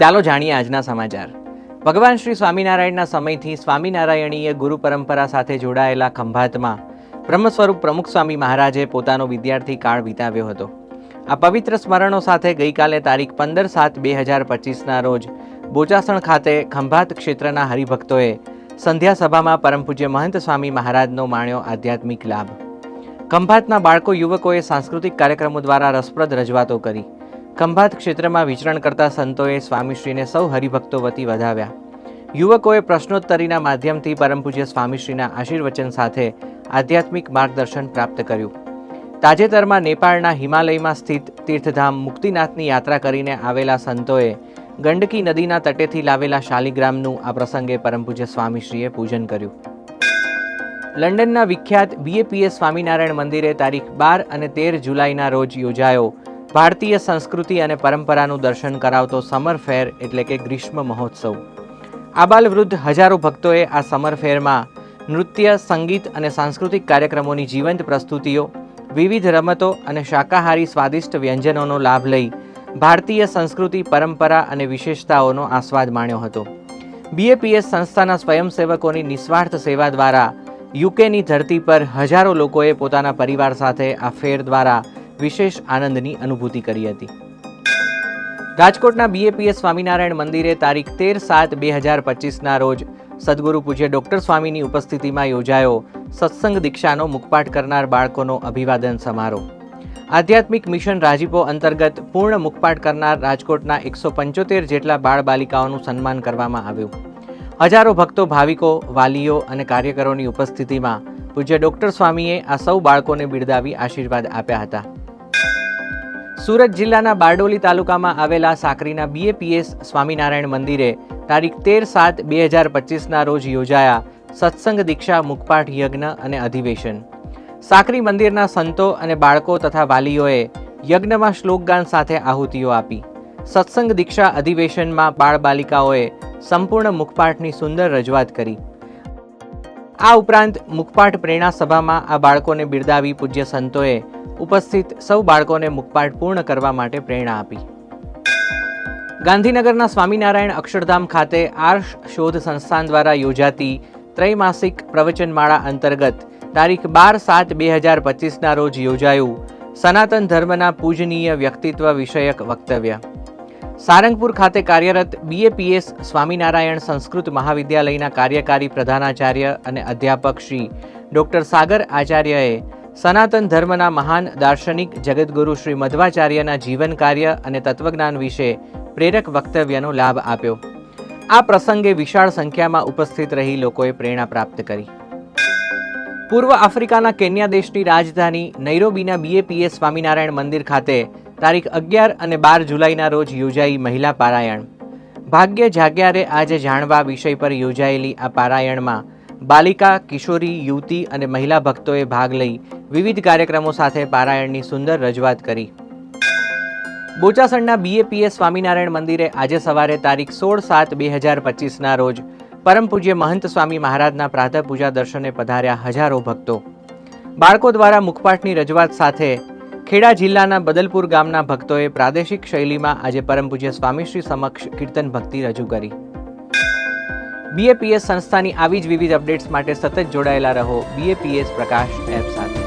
ચાલો જાણીએ આજના સમાચાર. ભગવાન શ્રી સ્વામિનારાયણના સમયથી સ્વામિનારાયણીય ગુરુ પરંપરા સાથે જોડાયેલા ખંભાતમાં બ્રહ્મ સ્વરૂપ પ્રમુખ સ્વામી મહારાજે પોતાનો વિદ્યાર્થી કાળ વિતાવ્યો હતો. આ પવિત્ર સ્મરણો સાથે ગઈકાલે તારીખ પંદર સાત બે હજાર પચીસના રોજ બોચાસણ ખાતે ખંભાત ક્ષેત્રના હરિભક્તોએ સંધ્યા સભામાં પરમ પૂજ્ય મહંત સ્વામી મહારાજનો માણ્યો આધ્યાત્મિક લાભ. ખંભાતના બાળકો યુવકોએ સાંસ્કૃતિક કાર્યક્રમો દ્વારા રસપ્રદ રજૂઆતો કરી. ખંભાત ક્ષેત્રમાં વિચરણ કરતા સંતોએ સ્વામીશ્રીને સૌ હરિભક્તો વતી વધાવ્યા. યુવકોએ પ્રશ્નોત્તરીના માધ્યમથી પરમ પૂજ્ય સ્વામીશ્રીના આશીર્વચન સાથે આધ્યાત્મિક માર્ગદર્શન પ્રાપ્ત કર્યું. તાજેતરમાં નેપાળના હિમાલયમાં સ્થિત તીર્થધામ મુક્તિનાથની યાત્રા કરીને આવેલા સંતોએ ગંડકી નદીના તટેથી લાવેલા શાલિગ્રામનું આ પ્રસંગે પરમ પૂજ્ય સ્વામીશ્રીએ પૂજન કર્યું. લંડનના વિખ્યાત બીએપીએસ સ્વામિનારાયણ મંદિરે તારીખ બાર અને તેર જુલાઈના રોજ યોજાયો ભારતીય સંસ્કૃતિ અને પરંપરાનું દર્શન કરાવતો સમર ફેર એટલે કે ગ્રીષ્મ મહોત્સવ. આબાલ વૃદ્ધ હજારો ભક્તોએ આ સમર ફેરમાં નૃત્ય, સંગીત અને સાંસ્કૃતિક કાર્યક્રમોની જીવંત પ્રસ્તુતિઓ, વિવિધ રમતો અને શાકાહારી સ્વાદિષ્ટ વ્યંજનોનો લાભ લઈ ભારતીય સંસ્કૃતિ, પરંપરા અને વિશેષતાઓનો આસ્વાદ માણ્યો હતો. બીએપીએસ સંસ્થાના સ્વયંસેવકોની નિસ્વાર્થ સેવા દ્વારા યુકેની ધરતી પર હજારો લોકોએ પોતાના પરિવાર સાથે આ ફેર દ્વારા વિશેષ આનંદની અનુભૂતિ કરી હતી. રાજકોટના બીએપીએસ સ્વામિનારાયણ મંદિરે તારીખ તેર સાત બે હજાર પચીસના રોજ સદગુરુ પૂજ્ય ડૉક્ટર સ્વામીની ઉપસ્થિતિમાં યોજાયો સત્સંગ દીક્ષાનો મુખપાઠ કરનાર બાળકોનો અભિવાદન સમારોહ. આધ્યાત્મિક મિશન રાજીપો અંતર્ગત પૂર્ણ મુખપાઠ કરનાર રાજકોટના એકસો પંચોતેર જેટલા બાળ બાલિકાઓનું સન્માન કરવામાં આવ્યું. હજારો ભક્તો, ભાવિકો, વાલીઓ અને કાર્યકરોની ઉપસ્થિતિમાં પૂજ્ય ડૉક્ટર સ્વામીએ આ સૌ બાળકોને બિરદાવી આશીર્વાદ આપ્યા હતા. સુરત જિલ્લાના બારડોલી તાલુકામાં આવેલા સાકરીના બીએપીએસ સ્વામિનારાયણ મંદિરે તારીખ તેર સાત બે હજાર પચીસના રોજ યોજાયા સત્સંગ દીક્ષા, મુખપાઠ, યજ્ઞ અને અધિવેશન. સાકરી મંદિરના સંતો અને બાળકો તથા વાલીઓએ યજ્ઞમાં શ્લોકગાન સાથે આહુતિઓ આપી. સત્સંગ દીક્ષા અધિવેશનમાં બાળ બાલિકાઓએ સંપૂર્ણ મુખપાઠની સુંદર રજૂઆત કરી. આ ઉપરાંત મુખપાઠ પ્રેરણા સભામાં આ બાળકોને બિરદાવી પૂજ્ય સંતોએ ઉપસ્થિત સૌ બાળકોને મુખપાઠ પૂર્ણ કરવા માટે પ્રેરણા આપી. ગાંધીનગરના સ્વામિનારાયણ અક્ષરધામ ખાતે આર્ષ શોધ સંસ્થાન દ્વારા યોજાતી ત્રૈમાસિક પ્રવચનમાળા અંતર્ગત તારીખ બાર સાત બે હજાર પચીસના રોજ યોજાયું સનાતન ધર્મના પૂજનીય વ્યક્તિત્વ વિષયક વક્તવ્ય. સારંગપુર ખાતે કાર્યરત બીએપીએસ સ્વામિનારાયણ સંસ્કૃત મહાવિદ્યાલયના કાર્યકારી પ્રધાનાચાર્ય અને અધ્યાપક શ્રી ડૉક્ટર સાગર આચાર્યએ સનાતન ધર્મના મહાન દાર્શનિક જગતગુરુ શ્રી મધ્વાચાર્યના જીવન કાર્ય અને તત્વજ્ઞાન વિશે પ્રેરક વક્તવ્યનો લાભ આપ્યો. આ પ્રસંગે વિશાળ સંખ્યામાં ઉપસ્થિત રહી લોકોએ પ્રેરણા પ્રાપ્ત કરી. પૂર્વ આફ્રિકાના કેન્યા દેશની રાજધાની નૈરોબીના બીએપીએ સ્વામિનારાયણ મંદિર ખાતે તારીખ અગિયાર અને બાર જુલાઈના રોજ યોજાઈ મહિલા પારાયણ. ભાગ્ય જાગ્યારે આજે જાણવા વિષય પર યોજાયેલી આ પારાયણમાં બાલિકા, કિશોરી, યુવતી અને મહિલા ભક્તોએ ભાગ લઈ વિવિધ કાર્યક્રમો સાથે પારાયણની સુંદર રજૂઆત કરી. બોચાસણના બીએપીએસ સ્વામિનારાયણ મંદિરે આજે સવારે તારીખ સોળ સાત બે હજાર પચીસના રોજ પરમ પૂજ્ય મહંત સ્વામી મહારાજના પ્રાતઃ પૂજા દર્શને પધાર્યા હજારો ભક્તો. બાળકો દ્વારા મુખપાઠની રજૂઆત સાથે ખેડા જિલ્લાના બદલપુર ગામના ભક્તોએ પ્રાદેશિક શૈલીમાં આજે પરમ પૂજ્ય સ્વામીશ્રી સમક્ષ કીર્તન ભક્તિ રજૂ કરી. બીએપીએસ સંસ્થાની આવી જ વિવિધ અપડેટ્સ માટે સતત જોડાયેલા રહો બીએપીએસ પ્રકાશ એપ સાથે.